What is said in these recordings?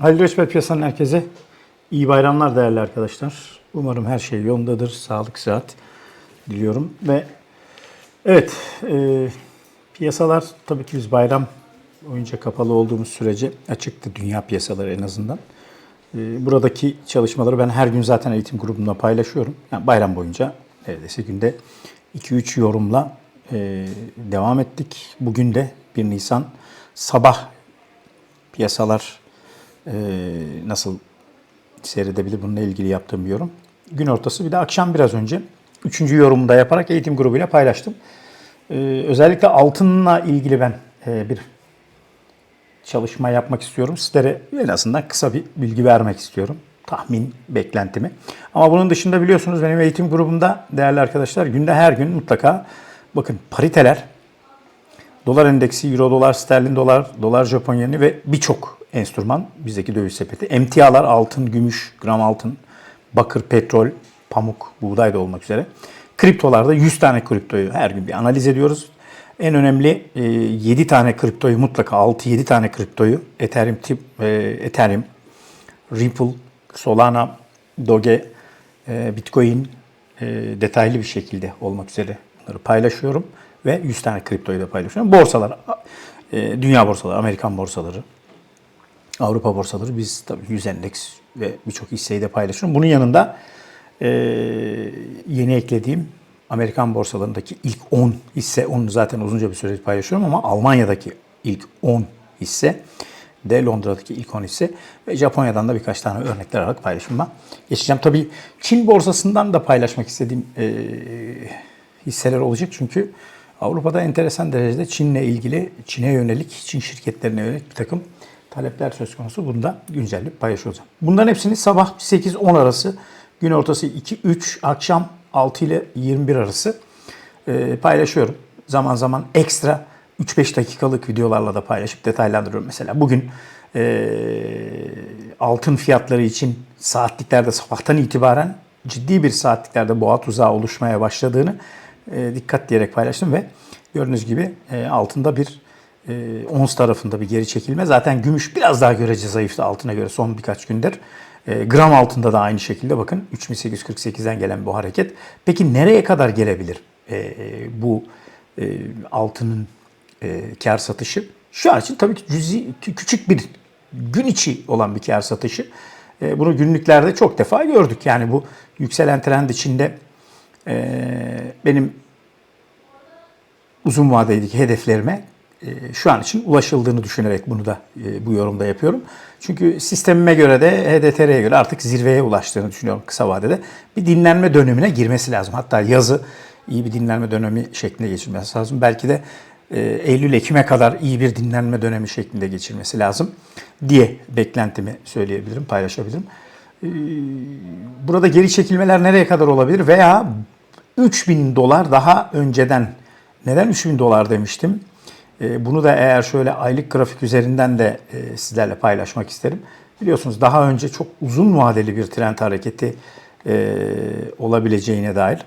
Halil Reçber Piyasa'nın herkese iyi bayramlar değerli arkadaşlar. Umarım her şey yolundadır. Sağlık, sıhhat diliyorum. Ve evet, e, piyasalar tabii ki biz bayram boyunca kapalı olduğumuz sürece açıktı dünya piyasaları en azından. E, buradaki çalışmaları ben her gün zaten eğitim grubumda paylaşıyorum. Yani bayram boyunca neredeyse günde 2-3 yorumla e, devam ettik. Bugün de 1 Nisan sabah piyasalar nasıl seyredebilir bununla ilgili yaptığım bir yorum. Gün ortası bir de akşam biraz önce üçüncü yorumumu da yaparak eğitim grubuyla paylaştım. E, özellikle altınla ilgili ben e, bir çalışma yapmak istiyorum. Sizlere en azından kısa bir bilgi vermek istiyorum. Tahmin, beklentimi. Ama bunun dışında biliyorsunuz benim eğitim grubumda değerli arkadaşlar günde her gün mutlaka bakın pariteler, dolar endeksi, euro dolar, sterlin dolar, dolar Japon yeni ve birçok enstrüman bizdeki döviz sepeti. Emtialar altın, gümüş, gram altın, bakır, petrol, pamuk, buğday da olmak üzere. Kriptolarda 100 tane kriptoyu her gün bir analiz ediyoruz. En önemli e, 7 tane kriptoyu mutlaka 6-7 tane kriptoyu Ethereum, tip, e, Ethereum, Ripple, Solana, Doge, e, Bitcoin e, detaylı bir şekilde olmak üzere bunları paylaşıyorum ve 100 tane kriptoyu da paylaşıyorum. Borsalar, e, dünya borsaları, Amerikan borsaları, Avrupa borsaları biz tabii 100 endeks ve birçok hisseyi de paylaşıyorum. Bunun yanında e, yeni eklediğim Amerikan borsalarındaki ilk 10 hisse, onu zaten uzunca bir süredir paylaşıyorum ama Almanya'daki ilk 10 hisse de Londra'daki ilk 10 hisse ve Japonya'dan da birkaç tane örnekler alarak paylaşıma geçeceğim. Tabii Çin borsasından da paylaşmak istediğim e, hisseler olacak çünkü Avrupa'da enteresan derecede Çin'le ilgili, Çin'e yönelik, Çin şirketlerine yönelik bir takım talepler söz konusu. Bunu da güncelleyip paylaşacağım. Bunların hepsini sabah 8-10 arası, gün ortası 2-3, akşam 6 ile 21 arası e, paylaşıyorum. Zaman zaman ekstra 3-5 dakikalık videolarla da paylaşıp detaylandırıyorum. Mesela bugün e, altın fiyatları için saatliklerde sabahtan itibaren ciddi bir saatliklerde boğa tuzağı oluşmaya başladığını e, dikkat diyerek paylaştım ve gördüğünüz gibi e, altında bir e, ons tarafında bir geri çekilme. Zaten gümüş biraz daha görece zayıftı altına göre son birkaç gündür. E, gram altında da aynı şekilde bakın 3848'den gelen bu hareket. Peki nereye kadar gelebilir e, e, bu e, altının e, kar satışı? Şu an için tabii ki cüzi, küçük bir gün içi olan bir kar satışı. E, bunu günlüklerde çok defa gördük. Yani bu yükselen trend içinde e, benim uzun vadedeki hedeflerime şu an için ulaşıldığını düşünerek bunu da e, bu yorumda yapıyorum. Çünkü sistemime göre de HDTR'ye göre artık zirveye ulaştığını düşünüyorum kısa vadede. Bir dinlenme dönemine girmesi lazım. Hatta yazı iyi bir dinlenme dönemi şeklinde geçirmesi lazım. Belki de e, Eylül-Ekim'e kadar iyi bir dinlenme dönemi şeklinde geçirmesi lazım diye beklentimi söyleyebilirim, paylaşabilirim. Burada geri çekilmeler nereye kadar olabilir veya 3000 dolar daha önceden neden 3000 dolar demiştim? E, bunu da eğer şöyle aylık grafik üzerinden de e, sizlerle paylaşmak isterim. Biliyorsunuz daha önce çok uzun vadeli bir trend hareketi e, olabileceğine dair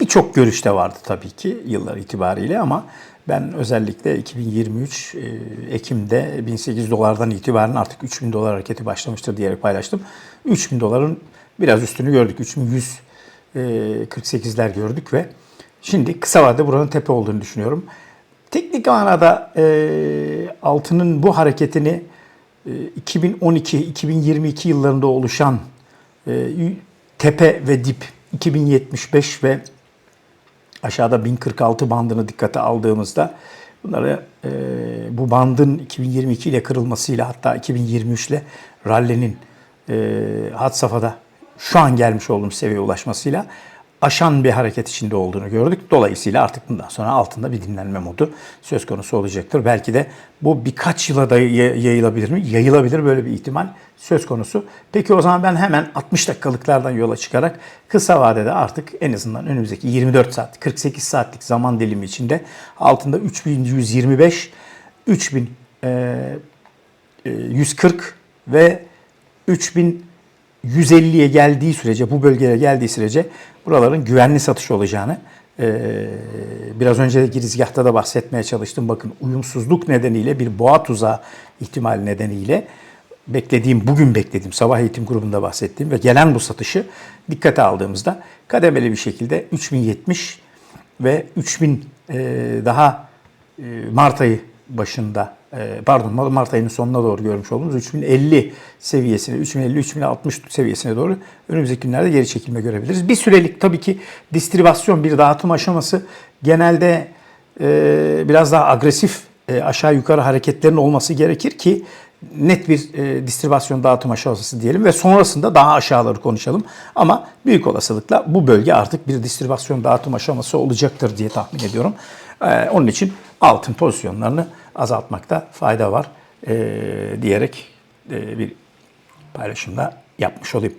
birçok görüş de vardı tabii ki yıllar itibariyle ama ben özellikle 2023 Ekim'de 1800 dolardan itibaren artık 3000 dolar hareketi başlamıştır diyerek paylaştım. 3000 doların biraz üstünü gördük. 3148'ler gördük ve şimdi kısa vadede buranın tepe olduğunu düşünüyorum. Teknik manada e, altının bu hareketini e, 2012-2022 yıllarında oluşan e, tepe ve dip 2075 ve aşağıda 1046 bandını dikkate aldığımızda bunları e, bu bandın 2022 ile kırılmasıyla hatta 2023 ile rally'nin e, had safhada şu an gelmiş olduğumuz seviyeye ulaşmasıyla aşan bir hareket içinde olduğunu gördük. Dolayısıyla artık bundan sonra altında bir dinlenme modu söz konusu olacaktır. Belki de bu birkaç yıla da yayılabilir mi? Yayılabilir böyle bir ihtimal söz konusu. Peki o zaman ben hemen 60 dakikalıklardan yola çıkarak kısa vadede artık en azından önümüzdeki 24 saat, 48 saatlik zaman dilimi içinde altında 3125, 3140 ve 3000 150'ye geldiği sürece, bu bölgeye geldiği sürece buraların güvenli satış olacağını biraz önce de girizgahta da bahsetmeye çalıştım. Bakın uyumsuzluk nedeniyle bir boğa tuzağı ihtimali nedeniyle beklediğim, bugün beklediğim, sabah eğitim grubunda bahsettiğim ve gelen bu satışı dikkate aldığımızda kademeli bir şekilde 3070 ve 3000 e, daha e, Mart ayı başında e, pardon Mart ayının sonuna doğru görmüş olduğumuz 3050 seviyesine 3050-3060 seviyesine doğru önümüzdeki günlerde geri çekilme görebiliriz. Bir sürelik tabii ki distribasyon bir dağıtım aşaması genelde e, biraz daha agresif e, aşağı yukarı hareketlerin olması gerekir ki net bir distribasyon dağıtım aşaması diyelim ve sonrasında daha aşağıları konuşalım. Ama büyük olasılıkla bu bölge artık bir distribasyon dağıtım aşaması olacaktır diye tahmin ediyorum. Onun için altın pozisyonlarını azaltmakta fayda var e, diyerek e, bir paylaşımda yapmış olayım.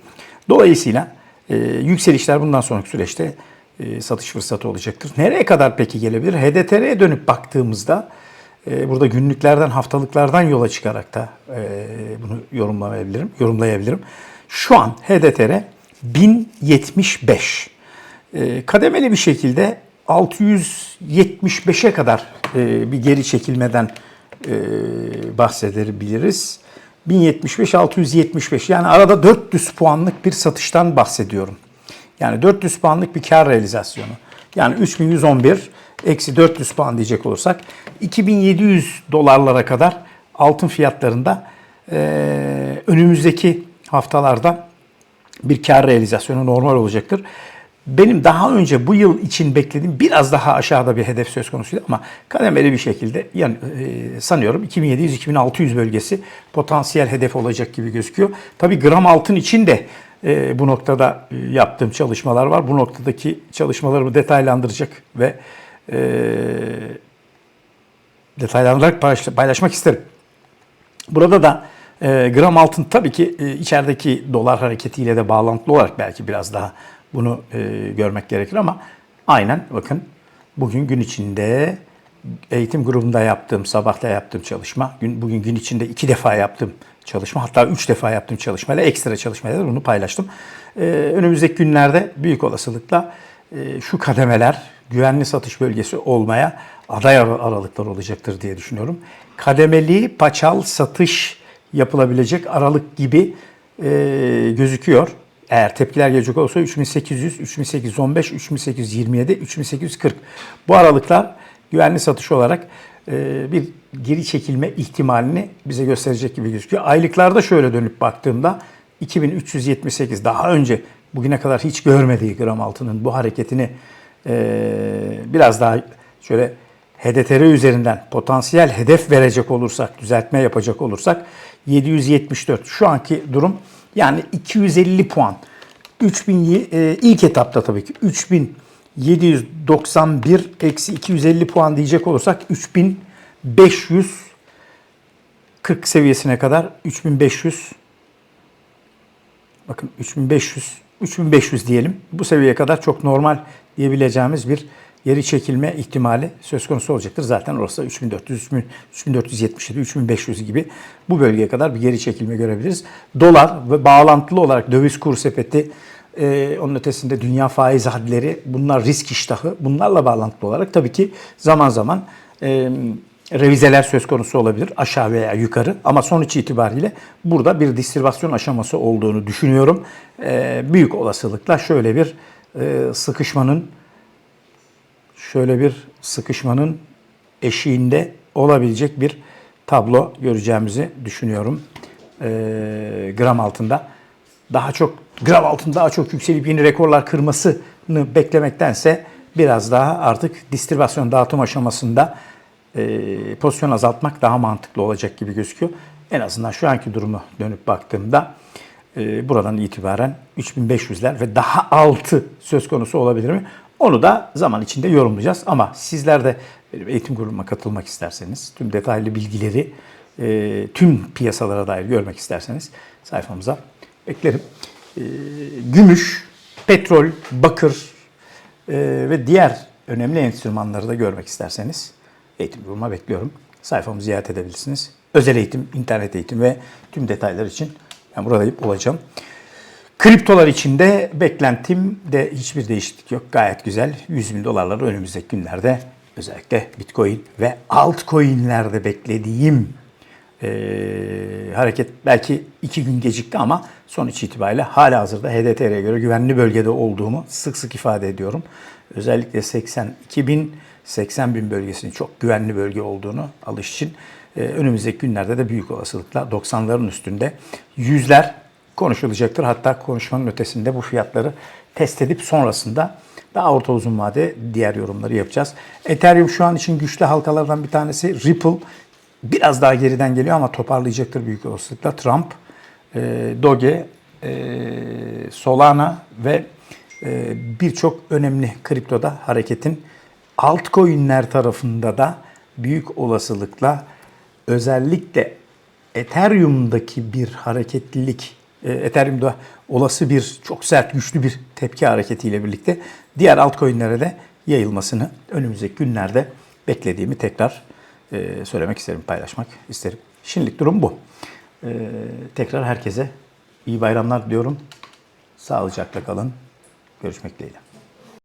Dolayısıyla e, yükselişler bundan sonraki süreçte e, satış fırsatı olacaktır. Nereye kadar peki gelebilir? HDTR'ye dönüp baktığımızda e, burada günlüklerden, haftalıklardan yola çıkarak da e, bunu yorumlayabilirim. yorumlayabilirim. Şu an HDTR 1075. E, kademeli bir şekilde 675'e kadar e, bir geri çekilmeden e, bahsedebiliriz. 1075-675 yani arada 400 puanlık bir satıştan bahsediyorum. Yani 400 puanlık bir kar realizasyonu. Yani 3111 eksi 400 puan diyecek olursak 2700 dolarlara kadar altın fiyatlarında e, önümüzdeki haftalarda bir kar realizasyonu normal olacaktır. Benim daha önce bu yıl için beklediğim biraz daha aşağıda bir hedef söz konusuydu ama kademeli bir şekilde yani, e, sanıyorum 2700-2600 bölgesi potansiyel hedef olacak gibi gözüküyor. Tabi gram altın için de e, bu noktada e, yaptığım çalışmalar var. Bu noktadaki çalışmalarımı detaylandıracak ve e, detaylandırarak paylaş, paylaşmak isterim. Burada da gram altın tabii ki içerideki dolar hareketiyle de bağlantılı olarak belki biraz daha bunu e, görmek gerekir ama aynen bakın bugün gün içinde eğitim grubunda yaptığım, sabahta yaptığım çalışma, gün, bugün gün içinde iki defa yaptığım çalışma, hatta üç defa yaptığım çalışmayla, ekstra çalışmayla bunu paylaştım. Ee, önümüzdeki günlerde büyük olasılıkla e, şu kademeler güvenli satış bölgesi olmaya aday ar- aralıklar olacaktır diye düşünüyorum. Kademeli paçal satış yapılabilecek aralık gibi e, gözüküyor. Eğer tepkiler gelecek olursa 3800, 3815, 3827, 3840 bu aralıklar güvenli satış olarak e, bir geri çekilme ihtimalini bize gösterecek gibi gözüküyor. Aylıklarda şöyle dönüp baktığımda 2378 daha önce bugüne kadar hiç görmediği gram altının bu hareketini e, biraz daha şöyle HDTR üzerinden potansiyel hedef verecek olursak, düzeltme yapacak olursak 774 şu anki durum yani 250 puan. 3000 e, ilk etapta tabii ki 3791 eksi 250 puan diyecek olursak 3540 seviyesine kadar 3500 bakın 3500 3500 diyelim. Bu seviyeye kadar çok normal diyebileceğimiz bir geri çekilme ihtimali söz konusu olacaktır. Zaten orası 3400, 3477, 3500 gibi bu bölgeye kadar bir geri çekilme görebiliriz. Dolar ve bağlantılı olarak döviz kur sepeti, e, onun ötesinde dünya faiz hadleri, bunlar risk iştahı. Bunlarla bağlantılı olarak tabii ki zaman zaman e, revizeler söz konusu olabilir aşağı veya yukarı ama sonuç itibariyle burada bir distribasyon aşaması olduğunu düşünüyorum. E, büyük olasılıkla şöyle bir e, sıkışmanın şöyle bir sıkışmanın eşiğinde olabilecek bir tablo göreceğimizi düşünüyorum. E, gram altında daha çok gram altında daha çok yükselip yeni rekorlar kırmasını beklemektense biraz daha artık distribasyon dağıtım aşamasında e, pozisyon azaltmak daha mantıklı olacak gibi gözüküyor. En azından şu anki durumu dönüp baktığımda e, buradan itibaren 3500'ler ve daha altı söz konusu olabilir mi? Onu da zaman içinde yorumlayacağız. Ama sizler de eğitim grubuma katılmak isterseniz, tüm detaylı bilgileri e, tüm piyasalara dair görmek isterseniz sayfamıza beklerim. E, gümüş, petrol, bakır e, ve diğer önemli enstrümanları da görmek isterseniz eğitim grubuma bekliyorum. Sayfamı ziyaret edebilirsiniz. Özel eğitim, internet eğitim ve tüm detaylar için ben buradayım olacağım. Kriptolar içinde beklentim de hiçbir değişiklik yok. Gayet güzel. 100 bin dolarları önümüzdeki günlerde özellikle Bitcoin ve altcoin'lerde beklediğim Ee, hareket belki iki gün gecikti ama sonuç itibariyle hala hazırda HDTR'ye göre güvenli bölgede olduğumu sık sık ifade ediyorum. Özellikle 82 bin, 80 bin bölgesinin çok güvenli bölge olduğunu alış için e, önümüzdeki günlerde de büyük olasılıkla 90'ların üstünde yüzler konuşulacaktır. Hatta konuşmanın ötesinde bu fiyatları test edip sonrasında daha orta uzun vade diğer yorumları yapacağız. Ethereum şu an için güçlü halkalardan bir tanesi. Ripple biraz daha geriden geliyor ama toparlayacaktır büyük olasılıkla. Trump, e, Doge, e, Solana ve e, birçok önemli kriptoda hareketin altcoin'ler tarafında da büyük olasılıkla özellikle Ethereum'daki bir hareketlilik, Ethereum'da olası bir çok sert, güçlü bir tepki hareketiyle birlikte diğer altcoin'lere de yayılmasını önümüzdeki günlerde beklediğimi tekrar e, söylemek isterim, paylaşmak isterim. Şimdilik durum bu. E, tekrar herkese iyi bayramlar diyorum. Sağlıcakla kalın. Görüşmek dileğiyle.